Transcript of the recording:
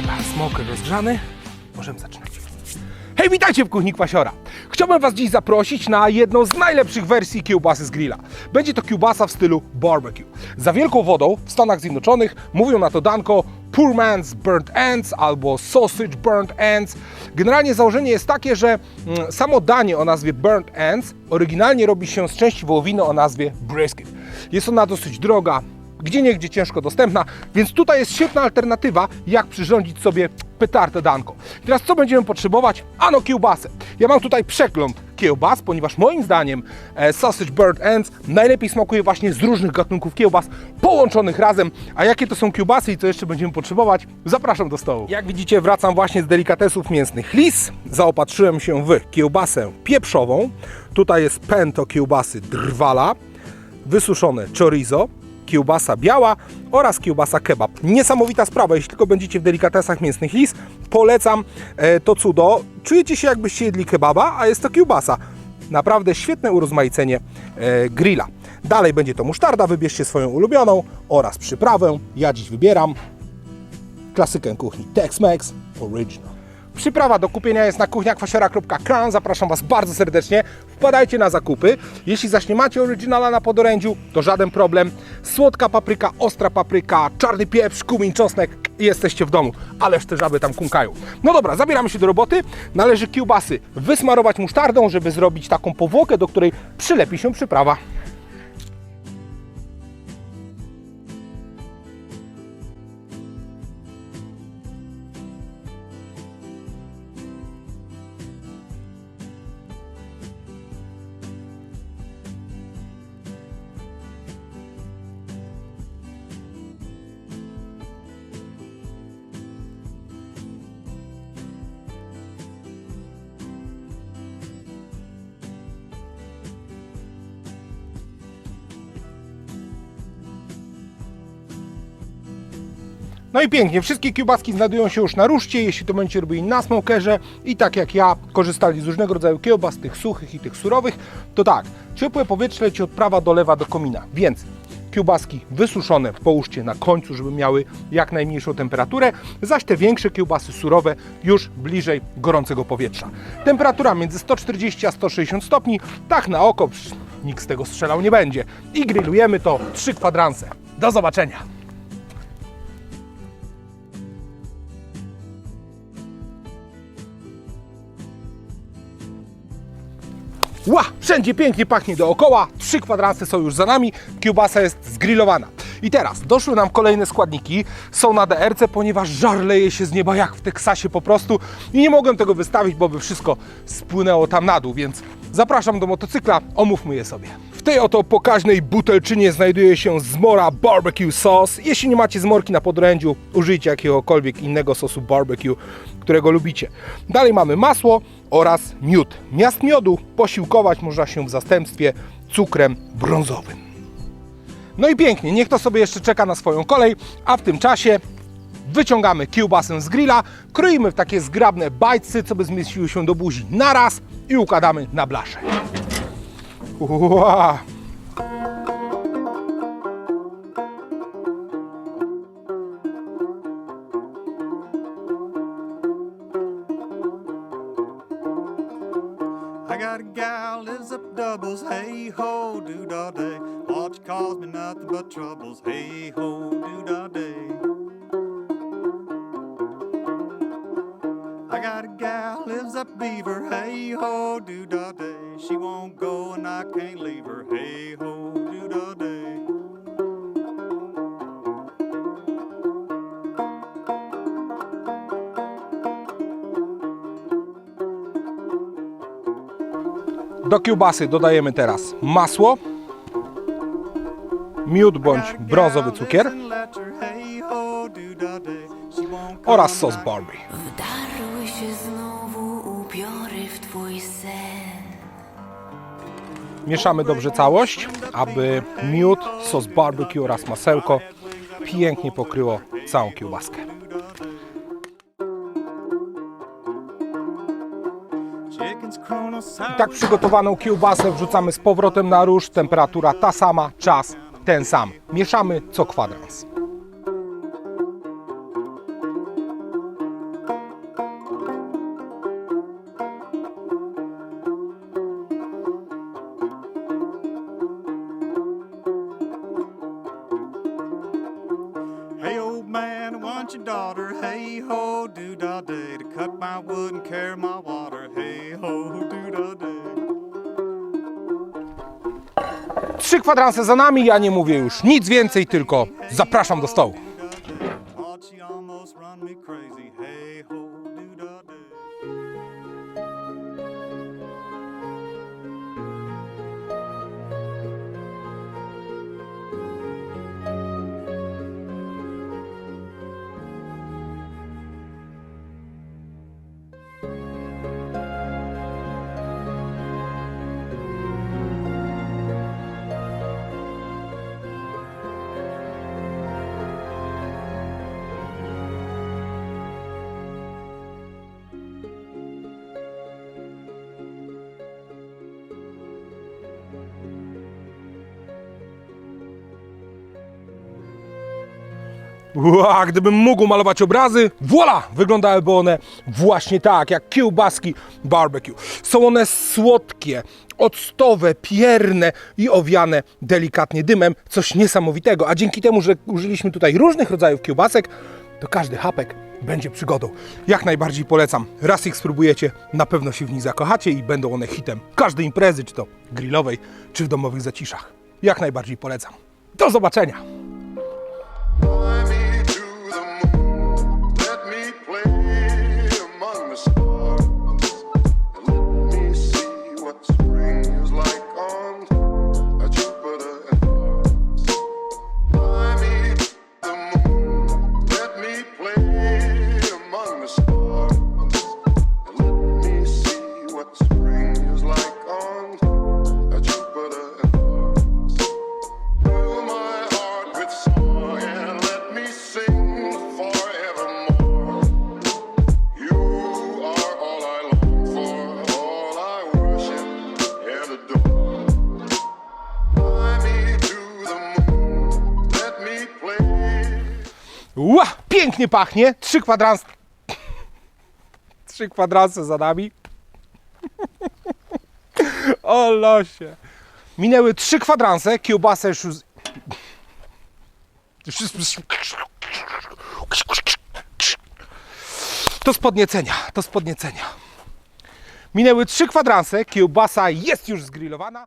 Dobra, smoker rozgrzany. Możemy zaczynać. Hej, witajcie w Kuchni Kwasiora. Chciałbym Was dziś zaprosić na jedną z najlepszych wersji kiełbasy z grilla. Będzie to kiełbasa w stylu barbecue. Za wielką wodą w Stanach Zjednoczonych mówią na to danko poor man's burnt ends albo sausage burnt ends. Generalnie założenie jest takie, że mm, samo danie o nazwie burnt ends oryginalnie robi się z części wołowiny o nazwie brisket. Jest ona dosyć droga, gdzie niegdzie ciężko dostępna, więc tutaj jest świetna alternatywa, jak przyrządzić sobie petardę danko. Teraz co będziemy potrzebować? Ano kiełbasę. Ja mam tutaj przegląd kiełbas, ponieważ moim zdaniem e, sausage bird ends najlepiej smakuje właśnie z różnych gatunków kiełbas połączonych razem. A jakie to są kiełbasy i co jeszcze będziemy potrzebować? Zapraszam do stołu. Jak widzicie wracam właśnie z delikatesów mięsnych Lis. Zaopatrzyłem się w kiełbasę pieprzową. Tutaj jest pęto kiełbasy drwala, wysuszone chorizo, kiełbasa biała oraz kiełbasa kebab. Niesamowita sprawa, jeśli tylko będziecie w delikatesach mięsnych lis, polecam e, to cudo. Czujecie się jakbyście jedli kebaba, a jest to kiełbasa. Naprawdę świetne urozmaicenie e, grilla. Dalej będzie to musztarda, wybierzcie swoją ulubioną oraz przyprawę. Ja dziś wybieram klasykę kuchni Tex-Mex Original. Przyprawa do kupienia jest na kuchniakwasiora.com. Zapraszam Was bardzo serdecznie. Wpadajcie na zakupy. Jeśli zaś nie macie oryginala na podorędziu, to żaden problem. Słodka papryka, ostra papryka, czarny pieprz, kumin, czosnek jesteście w domu. Ależ te żaby tam kunkają. No dobra, zabieramy się do roboty. Należy kiełbasy wysmarować musztardą, żeby zrobić taką powłokę, do której przylepi się przyprawa. No i pięknie, wszystkie kiełbaski znajdują się już na ruszcie, jeśli to będziecie robili na smokerze i tak jak ja korzystali z różnego rodzaju kiełbas, tych suchych i tych surowych, to tak, ciepłe powietrze leci od prawa do lewa do komina, więc kiełbaski wysuszone połóżcie na końcu, żeby miały jak najmniejszą temperaturę, zaś te większe kiełbasy surowe już bliżej gorącego powietrza. Temperatura między 140 a 160 stopni, tak na oko, psz, nikt z tego strzelał nie będzie. I grillujemy to trzy kwadranse. Do zobaczenia! Ła! Wszędzie pięknie pachnie dookoła, trzy kwadranse są już za nami, kiełbasa jest zgrillowana. I teraz doszły nam kolejne składniki, są na DRC, ponieważ żar leje się z nieba jak w Teksasie po prostu i nie mogłem tego wystawić, bo by wszystko spłynęło tam na dół, więc zapraszam do motocykla, omówmy je sobie. W tej oto pokaźnej butelczynie znajduje się zmora barbecue sauce. Jeśli nie macie zmorki na podrędziu, użyjcie jakiegokolwiek innego sosu barbecue, którego lubicie. Dalej mamy masło oraz miód. Miast miodu posiłkować można się w zastępstwie cukrem brązowym. No i pięknie, niech to sobie jeszcze czeka na swoją kolej, a w tym czasie wyciągamy kiełbasę z grilla, kroimy w takie zgrabne bajcy, co by zmieściły się do buzi naraz i układamy na blaszę. I got a gal lives up doubles, hey ho, do da day. She calls me nothing but troubles, hey ho, do da day. Beaver, hey ho, do da day. She won't go and I can't leave her, hey ho, do da day. Do kiełbasy dodajemy teraz masło, miód bądź brązowy cukier oraz sos Barbie. Wdarły się znowu Mieszamy dobrze całość, aby miód, sos barbecue oraz masełko pięknie pokryło całą kiełbaskę. I tak przygotowaną kiełbasę wrzucamy z powrotem na róż, temperatura ta sama, czas ten sam. Mieszamy co kwadrans. Hey ho, do da day. To cut my wood and carry my water. Hey ho, do da day. Trzy kwadranse za nami, ja nie mówię już nic więcej, tylko zapraszam do stołu. She almost run me crazy. Hey ho, do da day. Ua, gdybym mógł malować obrazy, voila, wyglądałyby one właśnie tak, jak kiełbaski barbecue. Są one słodkie, octowe, pierne i owiane delikatnie dymem, coś niesamowitego. A dzięki temu, że użyliśmy tutaj różnych rodzajów kiełbasek, to każdy hapek będzie przygodą. Jak najbardziej polecam. Raz ich spróbujecie, na pewno się w nich zakochacie i będą one hitem każdej imprezy, czy to grillowej, czy w domowych zaciszach. Jak najbardziej polecam. Do zobaczenia! Ła, pięknie pachnie. Trzy kwadrans. Trzy kwadranse za nami. O losie. Minęły trzy kwadranse, kiełbasa już... To z podniecenia, to z podniecenia. Minęły trzy kwadranse, kiełbasa jest już zgrillowana.